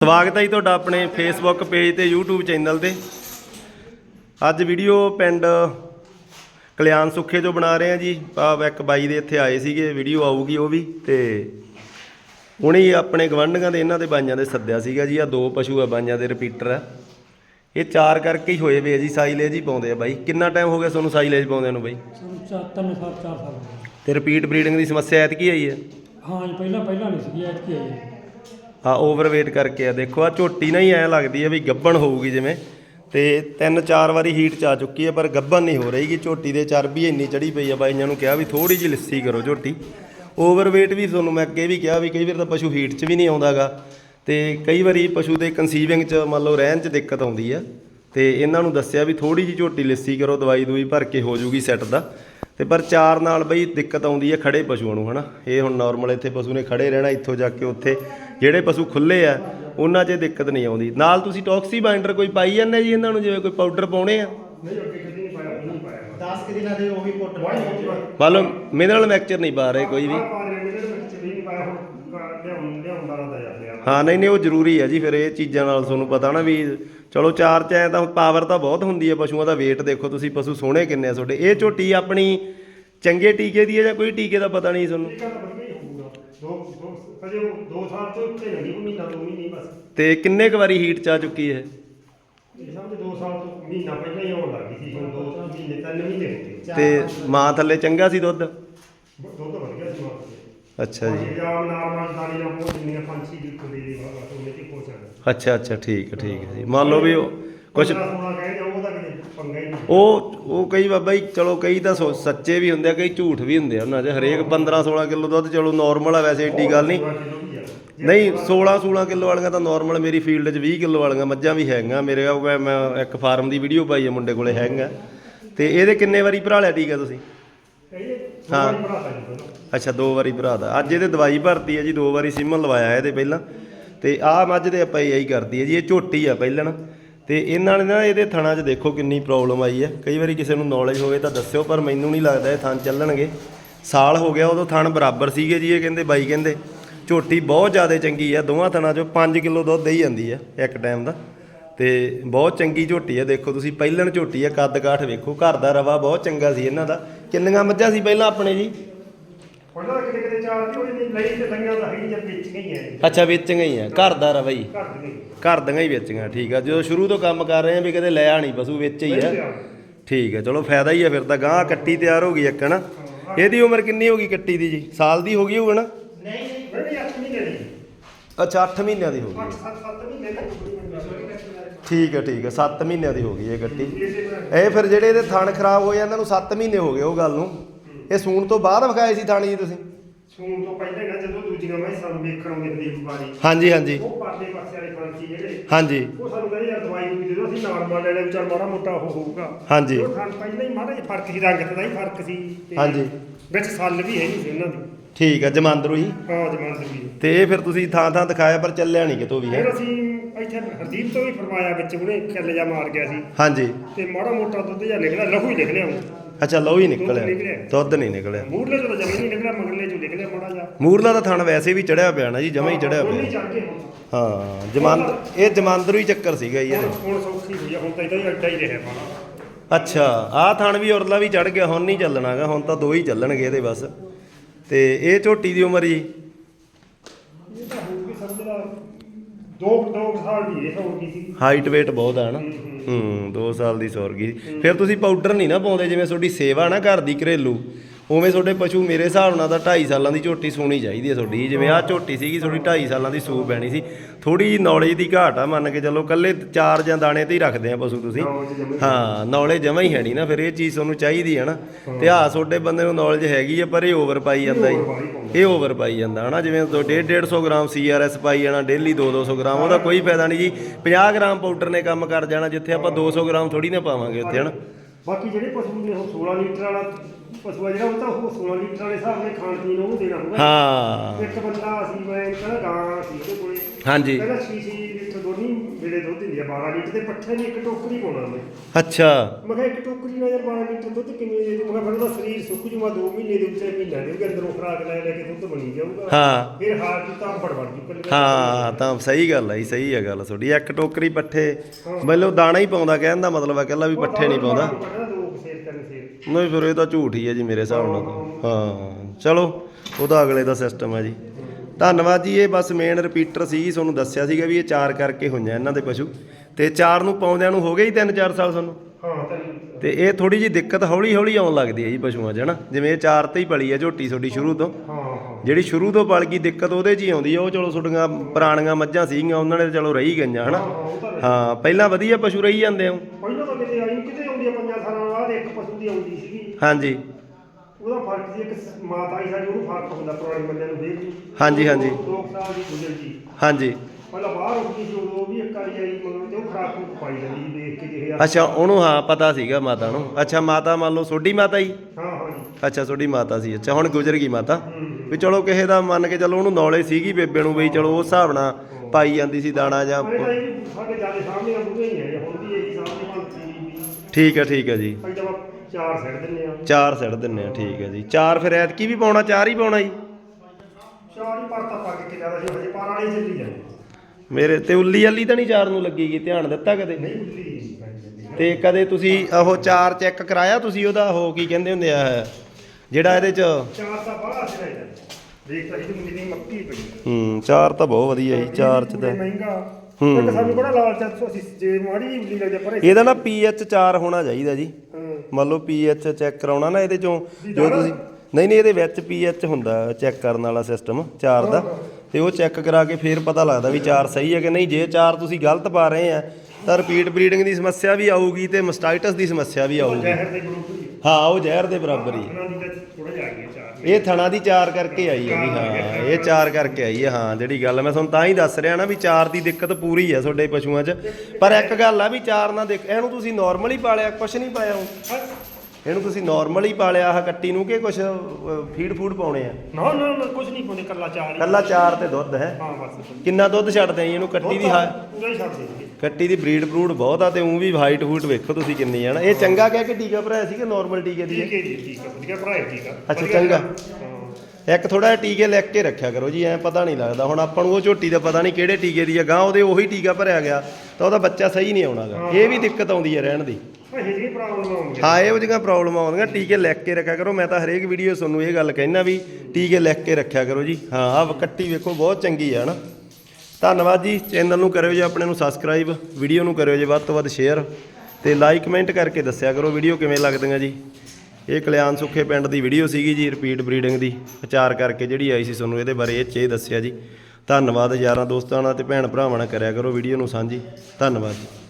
ਸਵਾਗਤ ਹੈ ਜੀ ਤੁਹਾਡਾ ਆਪਣੇ ਫੇਸਬੁੱਕ ਪੇਜ ਤੇ YouTube ਚੈਨਲ ਤੇ। ਅੱਜ ਵੀਡੀਓ ਪਿੰਡ ਕਲਿਆਣ ਸੁੱਖੇ ਤੋਂ ਬਣਾ ਰਹੇ ਆ ਜੀ। ਆ ਇੱਕ ਬਾਈ ਦੇ ਇੱਥੇ ਆਏ ਸੀਗੇ ਵੀਡੀਓ ਆਊਗੀ ਉਹ ਵੀ ਤੇ ਹੁਣੇ ਆਪਣੇ ਗਵੰਡੀਆਂ ਦੇ ਇਹਨਾਂ ਦੇ ਬਾਈਆਂ ਦੇ ਸੱਦਿਆ ਸੀਗਾ ਜੀ। ਆ ਦੋ ਪਸ਼ੂ ਆ ਬਾਈਆਂ ਦੇ ਰਿਪੀਟਰ ਆ। ਇਹ ਚਾਰ ਕਰਕੇ ਹੀ ਹੋਏ ਵੇ ਜੀ ਸਾਈਲੇਜ ਹੀ ਪਾਉਂਦੇ ਆ ਬਾਈ। ਕਿੰਨਾ ਟਾਈਮ ਹੋ ਗਿਆ ਤੁਹਾਨੂੰ ਸਾਈਲੇਜ ਪਾਉਂਦਿਆਂ ਨੂੰ ਬਾਈ? ਸਾਨੂੰ ਚਾਰ ਤਿੰਨ ਸਾਲ ਚਾਰ ਸਾਲ ਹੋ ਗਏ। ਤੇ ਰਿਪੀਟ ਬਰੀਡਿੰਗ ਦੀ ਸਮੱਸਿਆ ਐਤਕੀ ਆਈ ਹੈ? ਹਾਂ ਜੀ ਪਹਿਲਾਂ ਪਹਿਲਾਂ ਨਹੀਂ ਸੀਗੀ ਐਤਕੀ ਆਈ ਹੈ। ਆ ਓਵਰਵੇਟ ਕਰਕੇ ਆ। ਦੇਖੋ, ਆ ਝੋਟੀ ਨਾ ਹੀ ਐ ਲੱਗਦੀ ਹੈ ਵੀ ਗੱਬਣ ਹੋਊਗੀ ਜਿਵੇਂ। ਤੇ ਤਿੰਨ ਚਾਰ ਵਾਰੀ ਹੀਟ ਚ ਆ ਚੁੱਕੀ ਹੈ ਪਰ ਗੱਬਣ ਨਹੀਂ ਹੋ ਰਹੀਗੀ। ਝੋਟੀ ਦੇ ਚਰਬੀ ਇੰਨੀ ਚੜੀ ਪਈ ਆ ਬਾਈਆਂ ਨੂੰ ਕਿਹਾ ਵੀ ਥੋੜੀ ਜਿਹੀ ਲਿੱਸੀ ਕਰੋ ਝੋਟੀ। ਓਵਰਵੇਟ ਵੀ ਤੁਹਾਨੂੰ ਮੈਂ ਅੱਗੇ ਵੀ ਕਿਹਾ ਵੀ ਕਈ ਵਾਰ ਤਾਂ ਪਸ਼ੂ ਹੀਟ ਚ ਵੀ ਨਹੀਂ ਆਉਂਦਾਗਾ। ਤੇ ਕਈ ਵਾਰੀ ਪਸ਼ੂ ਦੇ ਕਨਸੀਵਿੰਗ ਚ ਮੰਨ ਲਓ ਰਹਿਣ ਚ ਦਿੱਕਤ ਆਉਂਦੀ ਆ। ਤੇ ਇਹਨਾਂ ਨੂੰ ਦੱਸਿਆ ਵੀ ਥੋੜੀ ਜਿਹੀ ਝੋਟੀ ਲਿੱਸੀ ਕਰੋ ਦਵਾਈ ਦੂਈ ਭਰ ਕੇ ਹੋ ਜੂਗੀ ਸੈੱਟ ਦਾ। ਤੇ ਪਰ ਚਾਰ ਨਾਲ ਬਈ ਦਿੱਕਤ ਆਉਂਦੀ ਹੈ ਖੜੇ ਪਸ਼ੂਆਂ ਨੂੰ, ਹਨਾ। ਇਹ ਹੁਣ ਨਾਰਮਲ ਇੱਥੇ ਪਸ਼ੂ ਨੇ ਖੜੇ ਰਹਿਣਾ, ਇੱਥੋਂ ਜਾ ਕੇ ਉੱਥੇ ਜਿਹੜੇ ਪਸ਼ੂ ਖੁੱਲੇ ਆ ਉਹਨਾਂ 'ਚ ਦਿੱਕਤ ਨਹੀਂ ਆਉਂਦੀ। ਨਾਲ ਤੁਸੀਂ ਟੌਕਸੀ ਬਾਈਂਡਰ ਕੋਈ ਪਾਈ ਜਾਂਦੇ ਜੀ ਇਹਨਾਂ ਨੂੰ ਜਿਵੇਂ ਕੋਈ ਪਾਊਡਰ ਪਾਉਣੇ ਆ? 10 ਕਿ ਦਿਨਾਂ ਦੇ ਉਹੀ ਪੁੱਟ ਮੰਨ ਲਓ ਮਿਨਰਲ ਮੈਕਚਰ ਨਹੀਂ ਪਾ ਰਹੇ ਕੋਈ ਵੀ। ਹਾਂ ਨਹੀਂ ਨਹੀਂ ਉਹ ਜ਼ਰੂਰੀ ਹੈ ਜੀ ਫਿਰ ਇਹ ਚੀਜ਼ਾਂ ਨਾਲ ਤੁਹਾਨੂੰ ਪਤਾ ਨਾ ਵੀ ਚਲੋ ਚਾਰ ਚ ਐ ਤਾਂ ਪਾਵਰ ਤਾਂ ਬਹੁਤ ਹੁੰਦੀ ਹੈ ਪਸ਼ੂਆਂ ਦਾ weight ਦੇਖੋ ਤੁਸੀਂ ਪਸ਼ੂ ਸੋਹਣੇ ਕਿੰਨੇ ਆ ਤੁਹਾਡੇ। ਇਹ ਝੋਟੀ ਆਪਣੀ ਚੰਗੇ ਟੀਕੇ ਦੀ ਹੈ ਜਾਂ ਕੋਈ ਟੀਕੇ ਦਾ ਪਤਾ ਨਹੀਂ ਤੁਹਾਨੂੰ? ਸਾਲ ਤੋਂ ਉੱਤੇ ਨਹੀਂ ਉਹ ਮਹੀਨਾ ਦੋ ਮਹੀਨੇ ਬਸ। ਤੇ ਕਿੰਨੇ ਕੁ ਵਾਰੀ ਹੀਟ ਚ ਆ ਚੁੱਕੀ ਹੈ ਇਹ ਸਮਝ ਦੋ ਸਾਲ ਤੋਂ ਮਹੀਨਾ ਪਹਿਲਾਂ ਹੀ ਆਉਣ ਲੱਗੀ ਸੀ ਹੁਣ ਦੋ ਮਹੀਨੇ ਤਿੰਨ ਮਹੀਨੇ ਹੋ ਗਏ। ਤੇ ਮਾਂ ਥੱਲੇ ਚੰਗਾ ਸੀ ਦੁੱਧ? ਦੁੱਧ ਵਧ ਗਿਆ ਸੀ ਮਾਂ ਅੱਛਾ ਜੀ। ਜੀ ਆਮ ਨਾਰਮਲ ਦਾਣੀ ਨਾਲ ਬਹੁਤ ਜਿੰਨੀਆਂ ਪੰਜ ਛੇ ਲੀਟਰ ਦੇ ਦੇ ਬਾਬਾ ਉਹਨੇ ਤੇ ਪਹੁੰਚ ਜਾਣਾ ਅੱਛਾ ਅੱਛਾ ਠੀਕ ਹੈ ਠੀਕ ਹੈ ਜੀ। ਮੰਨ ਲਓ ਵੀ ਉਹ ਕੁਝ 16 ਕਹਿੰਦੇ ਉਹਦਾ ਕਿਤੇ ਪੰਗਾ ਹੀ ਨਹੀਂ ਉਹ ਉਹ ਕਈ ਬਾਬਾ ਜੀ, ਚਲੋ ਕਈ ਤਾਂ ਸੋ- ਸੱਚੇ ਵੀ ਹੁੰਦੇ ਆ, ਕਈ ਝੂਠ ਵੀ ਹੁੰਦੇ ਆ ਉਹਨਾਂ 'ਚ ਹਰੇਕ 15 16 ਕਿਲੋ ਦੁੱਧ ਚਲੋ ਨਾਰਮਲ ਆ ਵੈਸੇ, ਏਡੀ ਗੱਲ ਨਹੀਂ। ਨਹੀਂ 16 16 ਕਿਲੋ ਵਾਲੀਆਂ ਤਾਂ ਨਾਰਮਲ ਮੇਰੀ ਫੀਲਡ 'ਚ 20 ਕਿਲੋ ਵਾਲੀਆਂ, ਮੱਝਾਂ ਵੀ ਹੈਗੀਆਂ। ਮੇਰੇ ਕੋਲ ਮੈਂ- ਮੈਂ ਇੱਕ ਫਾਰਮ ਦੀ ਵੀਡੀਓ ਪਾਈ ਹੈ ਮੁੰਡੇ ਕੋਲੇ ਹੈਗਾ ਤੇ ਇਹਦੇ ਕਿੰਨੇ ਵਾਰੀ ਭਰਾ ਲਿਆ ਟੀਕਾ ਤੁਸੀਂ? ਹਾਂ। ਅੱਛਾ, ਦੋ ਵਾਰੀ ਭਰਾ ਦਾ। ਅੱਜ ਇਹਦੇ ਦਵਾਈ ਭਰਤੀ ਹੈ ਜੀ, ਦੋ ਵਾਰੀ ਸਿਮਨ ਲਵਾਇਆ ਇਹਦੇ ਪਹਿਲਾਂ। ਤੇ ਆਹ ਮੱਝ ਦੇ ਆਪਾਂ ਇਹੀ ਕਰਦੀ ਹੈ ਜੀ, ਇਹ ਝੋਟੀ ਆ ਪਹਿਲਣ। ਤੇ ਇਹਨਾਂ ਨੇ ਨਾ ਇਹਦੇ ਥਣਾ 'ਚ ਦੇਖੋ ਕਿੰਨੀ ਪ੍ਰੋਬਲਮ ਆਈ ਹੈ। ਕਈ ਵਾਰੀ ਕਿਸੇ ਨੂੰ ਨੌਲੇਜ ਹੋਵੇ ਤਾਂ ਦੱਸਿਓ, ਪਰ ਮੈਨੂੰ ਨਹੀਂ ਲੱਗਦਾ ਇਹ ਥਣ ਚੱਲਣਗੇ। ਸਾਲ ਹੋ ਗਿਆ ਉਦੋਂ ਥਣ ਬਰਾਬਰ ਸੀਗੇ ਜੀ ਇਹ ਕਹਿੰਦੇ, ਬਾਈ ਕਹਿੰਦੇ, ਝੋਟੀ ਬਹੁਤ ਜ਼ਿਆਦਾ ਚੰਗੀ ਆ, ਦੋਵਾਂ ਥਣਾਂ 'ਚੋਂ 5 ਕਿਲੋ ਦੁੱਧ ਦੇਈ ਜਾਂਦੀ ਆ ਇੱਕ ਟਾਈਮ ਦਾ। ਤੇ ਬਹੁਤ ਚੰਗੀ ਝੋਟੀ ਆ, ਦੇਖੋ ਤੁਸੀਂ ਪਹਿਲਣ ਝੋਟੀ ਆ ਕੱਦ ਕਾਠ ਵੇਖੋ, ਘਰ ਦਾ ਰਵਾ ਬਹੁਤ ਚੰਗਾ ਸੀ ਇਹਨਾਂ ਦਾ। ਕਿੰਨੀਆਂ ਮੱਝਾਂ ਸੀ ਪਹਿਲਾਂ ਆਪਣੇ ਜੀ? ਉਹਨਾਂ ਕਿਤੇ ਕਿਤੇ ਚਾਰ ਤੇ ਉਹਨੇ ਲਈ ਤੇ ਲੰਗਾਂ ਦਾ ਹੈ ਵੇਚ ਗਈ ਹੈ ਅੱਛਾ ਵੇਚੀਆਂ ਹੀ ਆ ਘਰ ਦਾ ਰਵਾ ਹੀ ਘਰ ਦੇ ਘਰ ਦੀਆਂ ਹੀ ਵੇਚੀਆਂ ਠੀਕ ਆ। ਜਦੋਂ ਸ਼ੁਰੂ ਤੋਂ ਕੰਮ ਕਰ ਰਹੇ ਆ ਵੀ ਕਦੇ ਲਿਆ ਨਹੀਂ ਪਸ਼ੂ ਵੇਚੇ ਹੀ ਆ। ਠੀਕ ਆ ਚਲੋ ਫਾਇਦਾ ਹੀ ਆ ਫਿਰ ਤਾਂ ਗਾਂ ਕੱਟੀ ਤਿਆਰ ਹੋ ਗਈ ਇੱਕ ਨਾ ਇਹਦੀ ਉਮਰ ਕਿੰਨੀ ਹੋ ਗਈ ਕੱਟੀ ਦੀ ਜੀ? ਸਾਲ ਦੀ ਹੋ ਗਈ ਹੋਊ ਨਾ ਨਹੀਂ ਨਹੀਂ 8 ਮਹੀਨੇ ਦੀ। ਅੱਛਾ 8 ਮਹੀਨਿਆਂ ਦੀ ਹੋ ਗਈ। 8 7 7 ਮਹੀਨੇ ਦੀ। ਠੀਕ ਆ ਠੀਕ ਆ 7 ਮਹੀਨਿਆਂ ਦੀ ਹੋ ਗਈ ਇਹ ਕੱਟੀ। ਇਹ ਫਿਰ ਜਿਹੜੇ ਇਹਦੇ ਥਣ ਖਰਾਬ ਹੋ ਜਾਂਦੇ ਨੂੰ 7 ਮਹੀਨੇ ਹੋ ਗਏ ਉਹ ਗੱਲ ਨੂੰ। ਇਹ ਸੂਣ ਤੋਂ ਬਾਅਦ ਵਿਖਾਏ ਸੀ ਥਣ ਜੀ ਤੁਸੀਂ? ਸੂਣ ਤੋਂ ਪਹਿਲਾਂ ਨਾ ਜਦੋਂ ਦੂਜੀਆਂ ਮੈਂ ਸਾਨੂੰ ਵੇਖਣ ਆਉਂਦੇ ਹੁੰਦੇ ਸੀ ਵਪਾਰੀ। ਹਾਂਜੀ ਹਾਂਜੀ। ਉਹ ਪਾਸੇ ਪਾਸੇ ਵਾਲੇ ਸੀ ਜਿਹੜੇ। ਹਾਂਜੀ। ਉਹ ਸਾਨੂੰ ਕਹਿੰਦੇ ਯਾਰ ਦਵਾਈ ਦੂਈ ਦੇ ਦਿਓ ਅਸੀਂ ਨਾਰਮਲ ਲੈ ਲੈ ਵਿਚਾਰ ਮਾੜਾ ਮੋਟਾ ਉਹ ਹੋਊਗਾ। ਹਾਂਜੀ। ਉਹ ਖਾਣ ਪਹਿਲਾਂ ਹੀ ਮਾੜਾ ਜਿਹਾ ਫ਼ਰਕ ਸੀ ਰੰਗ ਦਾ ਹੀ ਫ਼ਰਕ ਸੀ। ਤੇ ਹਾਂਜੀ। ਵਿੱਚ ਸੱਲ ਵੀ ਹੈ ਨਹੀਂ ਸੀ ਉਹਨਾਂ ਦੀ। ਠੀਕ ਆ ਜਮਾਂਦਰੂ ਹੀ। ਹਾਂ ਜਮਾਨ ਦੀ ਤੇ ਇਹ ਫਿਰ ਤੁਸੀਂ ਥਾਂ ਥਾਂ ਦਿਖਾਇਆ ਪਰ ਚੱਲਿਆ ਨਹੀਂ ਕਿਤੋਂ ਵੀ ਹੈ? ਫਿਰ ਅਸੀਂ ਇੱਥੇ ਹਰਦੀਪ ਤੋਂ ਵੀ ਫਰਮਾਇਆ ਵਿੱਚ ਉਹਨੇ ਕਿੱਲ ਜਾ ਮਾਰ ਗਿਆ ਸੀ। ਹਾਂਜੀ। ਤੇ ਮਾੜਾ ਮੋਟਾ ਦੁੱਧ ਜਿਹਾ ਨਿਕਲਿਆ ਲਹੂ ਹੀ ਨਿਕਲਿਆ ਉਹ ਅੱਛਾ ਲਓ ਹੀ ਨਿਕਲਿਆ। ਨਿਕਲਿਆ। ਦੁੱਧ ਨਹੀਂ ਨਿਕਲਿਆ। ਮੂਰਲੇ ਚੋਂ ਤਾਂ ਜਮੀ ਨਹੀਂ ਨਿਕਲਿਆ ਮਗਰਲੇ ਚੋਂ ਨਿਕਲਿਆ ਮਾੜਾ ਜਿਹਾ। ਮੂਰਲਾ ਦਾ ਥਣ ਵੈਸੇ ਵੀ ਚੜਿਆ ਪਿਆ ਨਾ ਜੀ ਜਮਾ ਹੀ ਚੜਿਆ ਪਿਆ। ਹੁਣ। ਹਾਂ ਜਮਾਨ ਇਹ ਜਮਾਂਦਰੂ ਹੀ ਚੱਕਰ ਸੀਗਾ ਜੀ ਹੁਣ ਇਹਦੇ। ਹੁਣ ਸੌਖੀ ਹੋਈ ਆ ਹੁਣ ਤਾਂ ਇਹਦਾ ਹੀ ਅੱਡਾ ਹੀ ਰਿਹਾ ਮਾੜਾ ਅੱਛਾ ਆਹ ਥਣ ਵੀ ਉਰਲਾ ਵੀ ਚੜ ਗਿਆ ਹੁਣ ਨਹੀਂ ਚੱਲਣਾਗਾ ਹੁਣ ਤਾਂ ਦੋ ਹੀ ਚੱਲਣਗੇ ਇਹਦੇ ਬਸ। ਤੇ ਇਹ ਝੋਟੀ ਦੀ ਉਮਰ ਜੀ ਇਹ ਤਾਂ ਹੋਊਗੀ ਸਮਝ ਲਾ ਦੋ ਦੋ ਕੁ ਸਾਲ ਦੀ ਇਹ ਹੋ ਗਈ ਸੀ ਹਾਈਟ weight ਬਹੁਤ ਆ ਨਾ। ਹੂੰ 2 ਸਾਲ ਦੀ ਸੌਰਗੀ ਫਿਰ ਤੁਸੀਂ ਪਾਊਡਰ ਨਹੀਂ ਨਾ ਪਾਉਂਦੇ ਜਿਵੇਂ ਤੁਹਾਡੀ ਸੇਵਾ ਨਾ ਘਰ ਦੀ ਘਰੇਲੂ। ਉਵੇਂ ਤੁਹਾਡੇ ਪਸ਼ੂ ਮੇਰੇ ਹਿਸਾਬ ਨਾਲ ਤਾਂ 2.5 ਸਾਲਾਂ ਦੀ ਝੋਟੀ ਸੂਣੀ ਚਾਹੀਦੀ ਹੈ ਤੁਹਾਡੀ। ਜਿਵੇਂ ਆਹ ਝੋਟੀ ਸੀਗੀ ਤੁਹਾਡੀ 2.5 ਸਾਲਾਂ ਦੀ ਸੂ ਪੈਣੀ ਸੀ। ਥੋੜੀ ਜੀ ਨੌਲੇਜ ਦੀ ਘਾਟ ਆ ਮੰਨ ਕੇ ਚੱਲੋ ਕੱਲੇ ਚਾਰ ਜਾਂ ਦਾਣੇ ਤੇ ਹੀ ਰੱਖਦੇ ਆ ਪਸ਼ੂ ਤੁਸੀਂ। ਹਾਂ ਨੌਲੇਜ ਜਮਾ ਹੀ ਹੈ ਨਹੀਂ ਨਾ ਫਿਰ ਇਹ ਚੀਜ਼ ਤੁਹਾਨੂੰ ਚਾਹੀਦੀ ਹੈ ਨਾ। ਤੇ ਆਹ ਤੁਹਾਡੇ ਬੰਦੇ ਨੂੰ ਨੌਲੇਜ ਹੈਗੀ ਆ ਪਰ ਇਹ ਓਵਰ ਪਾਈ ਜਾਂਦਾ ਜੀ। ਇਹ ਓਵਰ ਪਾਈ ਜਾਂਦਾ ਹਨਾ? ਜਿਵੇਂ 1.5 150 ਗ੍ਰਾਮ ਸੀਆਰਐਸ ਪਾਈ ਜਾਣਾ ਡੇਲੀ 2 200 ਗ੍ਰਾਮ ਉਹਦਾ ਕੋਈ ਫਾਇਦਾ ਨਹੀਂ ਜੀ। 50 ਗ੍ਰਾਮ ਪਾਊਡਰ ਨੇ ਕੰਮ ਕਰ ਜਾਣਾ ਜਿੱਥੇ ਆਪਾਂ 200 ਗ੍ਰਾਮ ਥੋੜੀ ਨਾ ਪਾਵਾਂਗੇ ਉੱਥੇ ਹਨਾ? ਬਾਕੀ ਜਿਹੜੇ ਪਸ਼ੂ ਨੇ ਉਹ 16 ਲੀਟਰ ਵਾਲਾ ਪਸ਼ੂ ਆ ਜਿਹੜਾ ਉਹ ਤਾਂ ਉਹ 16 ਲੀਟਰ ਵਾਲੇ ਹਿਸਾਬ ਨਾਲ ਖਾਣ ਪੀਣ ਉਹਨੂੰ ਦੇਣਾ ਹੋਊਗਾ। ਹਾਂ। ਇੱਕ ਬੰਦਾ ਅਸੀਂ ਮੈਂ ਕਹਿੰਦਾ ਗਾਂ ਸੀ ਉਹਦੇ ਕੋਲੇ। ਹਾਂਜੀ। ਕਹਿੰਦਾ 6 ਲੀਟਰ ਦੋਨੀ ਵੇਲੇ ਦੁੱਧ ਦਿੰਦੀ ਆ 12 ਲੀਟਰ ਤੇ ਪੱਠੇ ਦੀ ਇੱਕ ਟੋਕਰੀ ਪਾਉਣਾ ਮੈਂ ਅੱਛਾ। ਮੈਂ ਕਿਹਾ ਇੱਕ ਟੋਕਰੀ ਨਾਲ ਯਾਰ 12 ਲੀਟਰ ਦੁੱਧ ਕਿਵੇਂ ਦੇ ਦੂੰ ਮੈਂ ਕਿਹਾ ਫਿਰ ਉਹਦਾ ਸਰੀਰ ਸੁੱਕ ਜੂਗਾ 2 ਮਹੀਨੇ ਦੇ ਉੱਤੇ ਮਹੀਨਾ ਦੇ ਉਹਦੇ ਅੰਦਰੋਂ ਖਰਾਕ ਲੈ ਲੈ ਕੇ ਦੁੱਧ ਬਣੀ ਜਾਊਗਾ। ਹਾਂ। ਫਿਰ ਹਾਰ ਤਾਂ ਸਹੀ ਗੱਲ ਹੈ ਸਹੀ ਹੈ ਗੱਲ ਤੁਹਾਡੀ। ਇੱਕ ਟੋਕਰੀ ਪੱਠੇ ਮਤਲਬ ਦਾਣਾ ਹੀ ਪਾਉਂਦਾ ਕਹਿਣ ਦਾ ਮਤਲਬ ਹੈ ਕੱਲਾ ਵੀ ਪੱਠੇ ਨਹੀਂ ਪਾਉਂਦਾ ਕਹਿੰਦਾ ਲੋਕ ਸੇਲ ਕਰਨ ਸੇਲ ਨਹੀਂ ਫਿਰ ਇਹ ਤਾਂ ਝੂਠ ਹੀ ਹੈ ਜੀ ਮੇਰੇ ਹਿਸਾਬ ਨਾਲ ਤਾਂ। ਹਾਂ ਚਲੋ ਉਹਦਾ ਅਗਲੇ ਦਾ ਸਿਸਟਮ ਹੈ ਜੀ। ਧੰਨਵਾਦ ਜੀ ਇਹ ਬਸ ਮੇਨ ਰਿਪੀਟਰ ਸੀ ਤੁਹਾਨੂੰ ਦੱਸਿਆ ਸੀਗਾ ਵੀ ਇਹ ਚਾਰ ਕਰਕੇ ਹੋਈਆਂ ਇਹਨਾਂ ਦੇ ਪਸ਼ੂ। ਤੇ ਚਾਰ ਨੂੰ ਪਾਉਂਦਿਆਂ ਨੂੰ ਹੋ ਗਏ ਹੀ 3-4 ਸਾਲ ਤੁਹਾਨੂੰ? ਹਾਂ ਤੇ ਇਹ ਥੋੜੀ ਜੀ ਦਿੱਕਤ ਹੌਲੀ ਹੌਲੀ ਆਉਣ ਲੱਗਦੀ ਹੈ ਜੀ ਪਸ਼ੂਆਂ 'ਚ ਹਨਾ? ਜਿਵੇਂ ਇਹ ਚਾਰ ਤੇ ਹੀ ਪਲੀ ਹੈ ਝੋਟੀ ਤੁਹਾਡੀ ਸ਼ੁਰੂ ਤੋਂ। ਜਿਹੜੀ ਸ਼ੁਰੂ ਤੋਂ ਪਲ ਗਈ ਦਿੱਕਤ ਉਹਦੇ 'ਚ ਹੀ ਆਉਂਦੀ ਹੈ। ਉਹ ਚਲੋ ਤੁਹਾਡੀਆਂ ਪੁਰਾਣੀਆਂ ਮੱਝਾਂ ਸੀਗੀਆਂ ਉਹਨਾਂ ਨੇ ਚਲੋ ਰਹੀ ਗਈਆਂ ਹਨਾ? ਹਾਂ ਪਹਿਲਾਂ ਵਧੀਆ ਪਸ਼ੂ ਰਹੀ ਜਾਂਦੇ ਹੋ। ਪਹਿਲਾਂ ਤਾਂ ਕਿਤੇ ਆਈ ਕਿਤੇ ਇੱਕ ਪਸ਼ੂ ਦੀ ਆਉਂਦੀ ਸੀਗੀ। ਹਾਂਜੀ। ਉਹਦਾ ਫ਼ਰਕ ਸੀ ਇੱਕ ਸ- ਮਾਤਾ ਹੀ ਸਾਡੀ ਉਹਨੂੰ ਫ਼ਰਕ ਹੁੰਦਾ ਪੁਰਾਣੇ ਬੰਦਿਆਂ ਨੂੰ ਦੇਖ ਕੇ। ਹਾਂਜੀ, ਹਾਂਜੀ। ਦੀ ਗੁਜ਼ਰ ਜੀ ਹਾਂਜੀ। ਪਹਿਲਾਂ ਬਾਹਰ ਉੱਠੀ ਸੀ ਉਦੋਂ ਉਹ ਵੀ ਇੱਕ ਵਾਰੀ ਆਈ ਮਤਲਬ ਤੇ ਉਹ ਖਰਾਕ ਨੂੰ ਪਾਈ ਜਾਂਦੀ ਸੀ ਦੇਖ ਕੇ ਜਿਹੇ ਅੱਛਾ ਉਹਨੂੰ ਹਾਂ ਪਤਾ ਸੀਗਾ ਮਾਤਾ ਨੂੰ। ਅੱਛਾ ਮਾਤਾ ਮੰਨ ਲਓ ਸੋਡੀ ਮਾਤਾ ਹੀ? ਹਾਂ ਹਾਂ ਜੀ। ਅੱਛਾ ਤੁਹਾਡੀ ਮਾਤਾ ਸੀ। ਅੱਛਾ ਹੁਣ ਗੁਜ਼ਰ ਗਈ ਮਾਤਾ। ਹੂੰ। ਵੀ ਚਲੋ ਕਿਸੇ ਦਾ ਮੰਨ ਕੇ ਚਲੋ ਉਹਨੂੰ ਨੌਲੇਜ ਸੀਗੀ ਬੇਬੇ ਨੂੰ ਵੀ ਚਲੋ ਉਸ ਹਿਸਾਬ ਨਾਲ ਪਾਈ ਜਾਂਦੀ ਸੀ ਦਾਣਾ ਜਾਂ ਮੈਂ ਤਾਂ ਇਹ ਵੀ ਸਾਡੇ ਜ਼ਿਆਦਾ ਸਾਹਮਣੇ ਆ ਬੁੱਢੇ ਹੀ ਆ ਹੁਣ ਵੀ ਇਹੀ ਸਾਹਮਣੇ ਮੰਤਰੀ ਵੀ ਠੀਕ ਹੈ ਠੀਕ ਹੈ ਜੀ। ਚਾਰ ਸੈੱਟ ਦਿੰਨੇ ਆ। ਚਾਰ ਸਿੱਟ ਦਿੰਨੇ ਆ ਠੀਕ ਹੈ ਜੀ। ਚਾਰ ਫਿਰ ਐਤਕੀ ਵੀ ਪਾਉਣਾ ਚਾਰ ਹੀ ਪਾਉਣਾ ਜੀ? ਚਾਰ ਹੀ ਪਰਤਾ ਪਾ ਕੇ ਜ਼ਿਆਦਾ ਸੀ ਹਜੇ ਪਾਰ ਵਾਲੀ ਚੱਲੀ ਜਾਂਦੀ ਮੇਰੇ ਤੇ ਉੱਲੀ ਅੱਲੀ ਤਾਂ ਨਹੀਂ ਚਾਰ ਨੂੰ ਲੱਗੀਗੀ ਧਿਆਨ ਦਿੱਤਾ ਕਦੇ? ਨਹੀਂ ਉੱਲੀ ਤੇ ਕਦੇ ਤੁਸੀਂ ਉਹ ਚਾਰ ਚੈੱਕ ਕਰਾਇਆ ਤੁਸੀਂ ਉਹਦਾ ਉਹ ਕੀ ਕਹਿੰਦੇ ਹੁੰਦੇ ਆ ਜਿਹੜਾ ਇਹਦੇ ਚ ਚਾਰ ਤਾਂ ਬੜਾ ਰਹਿ ਦੇਖ ਤਾਂ ਇਹਦੀ ਮੇਰੀ ਮੱਕੀ ਪਈ ਆ। ਹੂੰ ਚਾਰ ਤਾਂ ਬਹੁਤ ਵਧੀਆ ਜੀ ਚਾਰ ਚ ਤਾਂ। ਮਹਿੰਗਾ। ਹੂੰ। ਇੱਕ ਸਾਨੂੰ ਬੜਾ ਲਾਲਚ ਆ ਅਸੀਂ ਜੇ ਮਾੜੀ ਜਿਹੀ ਉੱਲੀ ਲੱਗਦੇ ਪਰ ਇਹਦਾ ਨਾ ਪੀਐਚ 4 ਹੋਣਾ ਚਾਹੀਦਾ ਜੀ। ਹਾਂ। ਮੰਨ ਲਓ ਪੀਐਚ ਚੈੱਕ ਕਰਾਉਣਾ ਨਾ ਇਹਦੇ ਚੋਂ ਜੋ ਤੁਸੀਂ ਨਹੀਂ ਨਹੀਂ ਇਹਦੇ ਵਿੱਚ ਪੀਐਚ ਹੁੰਦਾ ਚੈੱਕ ਕਰਨ ਵਾਲਾ ਸਿਸਟਮ 4 ਦਾ। ਤੇ ਉਹ ਚੈੱਕ ਕਰਾ ਕੇ ਫੇਰ ਪਤਾ ਲੱਗਦਾ ਵੀ 4 ਸਹੀ ਹੈ ਕਿ ਨਹੀਂ। ਜੇ 4 ਤੁਸੀਂ ਗਲਤ ਪਾ ਰਹੇ ਆ ਤਾਂ ਰਿਪੀਟ ਬਰੀਡਿੰਗ ਦੀ ਸਮੱਸਿਆ ਵੀ ਆਊਗੀ ਤੇ ਮਸਟਾਈਟਸ ਦੀ ਸਮੱਸਿਆ ਵੀ ਆਊਗੀ। ਜ਼ਹਿਰ ਦੇ ਬਰੂਦ ਹੀ ਹਾਂ। ਉਹ ਜ਼ਹਿਰ ਦੇ ਬਰਾਬਰ ਹੀ ਉਹਨਾਂ ਦੀ ਤਾਂ ਥੋੜਾ ਜਿਹਾ ਆ ਗਿਆ ਚਾਰ ਇਹ ਥਣਾ ਦੀ 4 ਕਰਕੇ ਆਈ ਹੈ ਜੀ ਹਾਂ ਇਹ 4 ਕਰਕੇ ਆਈ ਹੈ ਹਾਂ ਜਿਹੜੀ ਗੱਲ ਮੈਂ ਤੁਹਾਨੂੰ ਤਾਂ ਹੀ ਦੱਸ ਰਿਹਾ ਨਾ ਵੀ 4 ਦੀ ਦਿੱਕਤ ਪੂਰੀ ਹੈ ਤੁਹਾਡੇ ਪਸ਼ੂਆਂ 'ਚ। ਪਰ ਇੱਕ ਗੱਲ ਆ ਵੀ 4 ਨਾ ਦੇਖ ਇਹਨੂੰ ਤੁਸੀਂ ਨਾਰਮਲ ਹੀ ਪਾਲਿਆ ਕੁਛ ਨਹੀਂ ਪਾਇਆ ਹੁਣ ਇਹਨੂੰ ਤੁਸੀਂ ਨਾਰਮਲ ਹੀ ਪਾਲਿਆ ਆਹ ਕੱਟੀ ਨੂੰ ਕਿ ਕੁਛ ਫੀਡ ਫੂਡ ਪਾਉਣੇ ਆ? ਨਾ ਨਾ ਨਾ ਕੁਝ ਨਹੀਂ ਪਾਉਂਦੇ ਕੱਲਾ ਚਾਰ ਹੀ ਕੱਲਾ 4 ਤੇ ਦੁੱਧ ਹੈ? ਹਾਂ ਬਸ। ਕਿੰਨਾ ਦੁੱਧ ਛੱਡਦੇ ਆ ਜੀ ਇਹਨੂੰ ਕੱਟੀ ਦੀ ਹਾ ਪੂਰਾ ਹੀ ਛੱਡ ਦੇ ਜੀ। ਕੱਟੀ ਦੀ ਬਰੀਡ ਬਰੂਡ ਬਹੁਤ ਆ ਤੇ ਉਹ ਵੀ ਹਾਈਟ ਹੂਟ ਵੇਖੋ ਤੁਸੀਂ ਕਿੰਨੀ ਆ ਨਾ। ਇਹ ਚੰਗਾ ਕਹਿ ਕੇ ਟੀਕਾ ਭਰਾਇਆ ਸੀ ਕਿ ਨਾਰਮਲ ਟੀਕੇ ਦੀ ਹੈ? ਠੀਕ ਹੈ ਜੀ ਠੀਕ ਹੈ ਵਧੀਆ ਭਰਾ ਠੀਕ ਆ। ਅੱਛਾ, ਚੰਗਾ। ਇੱਕ ਥੋੜਾ ਜਿਹਾ ਟੀਕੇ ਲਿਖ ਕੇ ਰੱਖਿਆ ਕਰੋ ਜੀ ਐ ਪਤਾ ਨਹੀਂ ਲੱਗਦਾ। ਹੁਣ ਆਪਾਂ ਨੂੰ ਉਹ ਝੋਟੀ ਦਾ ਪਤਾ ਨਹੀਂ ਕਿਹੜੇ ਟੀਕੇ ਦੀ ਆ ਗਾਂ ਉਹਦੇ ਉਹੀ ਟੀਕਾ ਭਰਿਆ ਗਿਆ ਤਾਂ ਉਹਦਾ ਬੱਚਾ ਸਹੀ ਨਹੀਂ ਆਉਣਾਗਾ। ਇਹ ਵੀ ਦਿੱਕਤ ਆਉਂਦੀ ਹੈ ਰਹਿਣ ਦੀ। ਹਾਂ ਇਹੋ ਜਿਹੀਆਂ ਪ੍ਰੋਬਲਮ ਆਉਂਦੀਆਂ। ਟੀਕੇ ਲਿਖ ਕੇ ਰੱਖਿਆ ਕਰੋ। ਮੈਂ ਤਾਂ ਹਰੇਕ ਵੀਡੀਓ ਤੁਹਾਨੂੰ ਇਹ ਗੱਲ ਕਹਿਣਾ ਵੀ ਟੀਕੇ ਲਿਖ ਕੇ ਰੱਖਿਆ ਕਰੋ ਜੀ। ਹਾਂ ਆਹ ਕੱਟੀ ਵੇਖੋ ਬਹੁਤ ਚੰਗੀ ਆ ਨਾ ਧੰਨਵਾਦ ਜੀ। ਚੈਨਲ ਨੂੰ ਕਰਿਓ ਜੀ, ਆਪਣੇ ਨੂੰ ਸਬਸਕ੍ਰਾਈਬ ਵੀਡੀਓ ਨੂੰ ਕਰਿਓ ਜੀ, ਵੱਧ ਤੋਂ ਵੱਧ ਸ਼ੇਅਰ ਤੇ ਲਾਈਕ ਕਮੈਂਟ ਕਰਕੇ ਦੱਸਿਆ ਕਰੋ ਵੀਡੀਓ ਕਿਵੇਂ ਲੱਗਦੀਆਂ ਜੀ। ਇਹ ਕਲਿਆਣ ਸੁੱਖੇ ਪਿੰਡ ਦੀ ਵੀਡੀਓ ਸੀਗੀ ਜੀ ਰਿਪੀਟ ਬਰੀਡਿੰਗ ਦੀ। ਵਿਚਾਰ ਕਰਕੇ ਜਿਹੜੀ ਆਈ ਸੀ ਤੁਹਾਨੂੰ ਇਹਦੇ ਬਾਰੇ ਇਹ 'ਚ ਇਹ ਦੱਸਿਆ ਜੀ। ਧੰਨਵਾਦ ਯਾਰਾਂ ਦੋਸਤਾਂ ਨਾਲ ਤੇ ਭੈਣ ਭਰਾਵਾਂ ਨਾਲ ਕਰਿਆ ਕਰੋ ਵੀਡੀਓ ਨੂੰ ਸਾਂਝੀ। ਧੰਨਵਾਦ ਜੀ।